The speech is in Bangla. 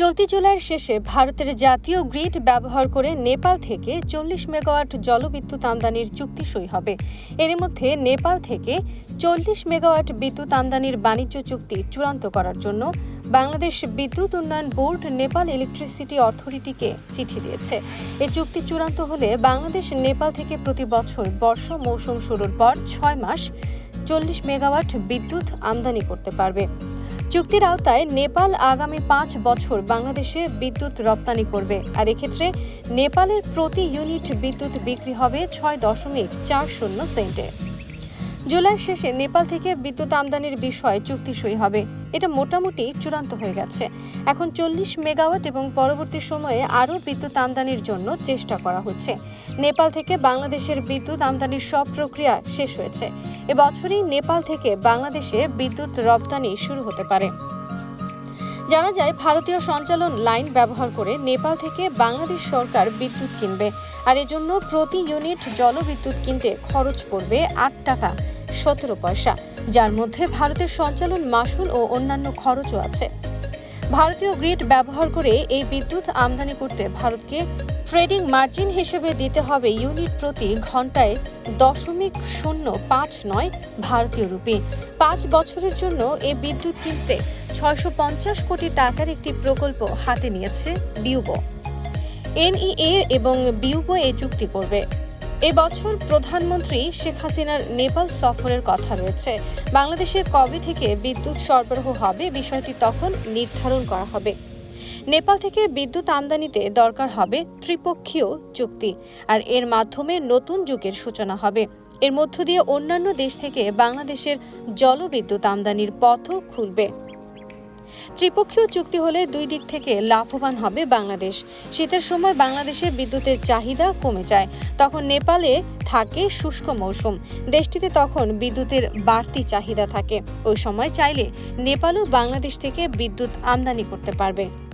চলতি জুলাইয়ের শেষে ভারতের জাতীয় গ্রিড ব্যবহার করে নেপাল থেকে চল্লিশ মেগাওয়াট জলবিদ্যুৎ আমদানির চুক্তি সই হবে। এর মধ্যে নেপাল থেকে চল্লিশ মেগাওয়াট বিদ্যুৎ আমদানির বাণিজ্য চুক্তি চূড়ান্ত করার জন্য বাংলাদেশ বিদ্যুৎ উন্নয়ন বোর্ড নেপাল ইলেকট্রিসিটি অথরিটিকে চিঠি দিয়েছে। এই চুক্তি চূড়ান্ত হলে বাংলাদেশ নেপাল থেকে প্রতি বছর বর্ষা মৌসুম শুরুর পর ছয় মাস চল্লিশ মেগাওয়াট বিদ্যুৎ আমদানি করতে পারবে। চুক্তির আওতায় নেপাল আগামী পাঁচ বছর বাংলাদেশে বিদ্যুৎ রপ্তানি করবে। আর এক্ষেত্রে নেপালের প্রতি ইউনিট বিদ্যুৎ বিক্রি হবে ছয় দশমিক চার শূন্য সেন্টে। জুলাই শেষে নেপাল থেকে বিদ্যুৎ আমদানির বিষয়ে চুক্তি সই হবে। এটা মোটামুটি চূড়ান্ত হয়ে গেছে। এখন চল্লিশ মেগাওয়াট এবং পরবর্তী সময়ে আরও বিদ্যুৎ আমদানির জন্য চেষ্টা করা হচ্ছে। নেপাল থেকে বাংলাদেশের বিদ্যুৎ আমদানির সব প্রক্রিয়া শেষ হয়েছে। এবছরই নেপাল থেকে বাংলাদেশে বিদ্যুৎ রপ্তানি শুরু হতে পারে। জানা যায়, ভারতীয় সঞ্চালন লাইন ব্যবহার করে নেপাল থেকে বাংলাদেশ সরকার বিদ্যুৎ কিনবে। আর এজন্য প্রতি ইউনিট জলবিদ্যুৎ কিনতে খরচ পড়বে আট টাকা। সতেরো পয়সা, যার মধ্যে ভারতের সঞ্চালন মাসুল ও অন্যান্য খরচও আছে। ভারতীয় গ্রিড ব্যবহার করে এই বিদ্যুৎ আমদানি করতে ভারতকে ট্রেডিং মার্জিন হিসেবে দিতে হবে ইউনিট প্রতি ঘন্টায় দশমিক শূন্য পাঁচ নয় ভারতীয় রুপি। পাঁচ বছরের জন্য এ বিদ্যুৎ কিনতে ছয়শো পঞ্চাশ কোটি টাকার একটি প্রকল্প হাতে নিয়েছে বিউবো। এনইএ এবং বিউবো এ চুক্তি করবে। এবছর প্রধানমন্ত্রী শেখ হাসিনার নেপাল সফরের কথা রয়েছে। বাংলাদেশে কবে থেকে বিদ্যুৎ সরবরাহ হবে বিষয়টি তখন নির্ধারণ করা হবে। নেপাল থেকে বিদ্যুৎ আমদানিতে দরকার হবে ত্রিপক্ষীয় চুক্তি আর এর মাধ্যমে নতুন যুগের সূচনা হবে। এর মধ্য দিয়ে অন্যান্য দেশ থেকে বাংলাদেশের জলবিদ্যুৎ আমদানির পথও খুলবে। ত্রিপক্ষীয় চুক্তি হলে দুই দিক থেকে লাভবান হবে বাংলাদেশ। শীতের সময় বাংলাদেশে বিদ্যুতের চাহিদা কমে যায়। তখন নেপালে থাকে শুষ্ক মৌসুম। দেশটিতে তখন বিদ্যুতের বাড়তি চাহিদা থাকে। ওই সময় চাইলে নেপালও বাংলাদেশ থেকে বিদ্যুৎ আমদানি করতে পারবে।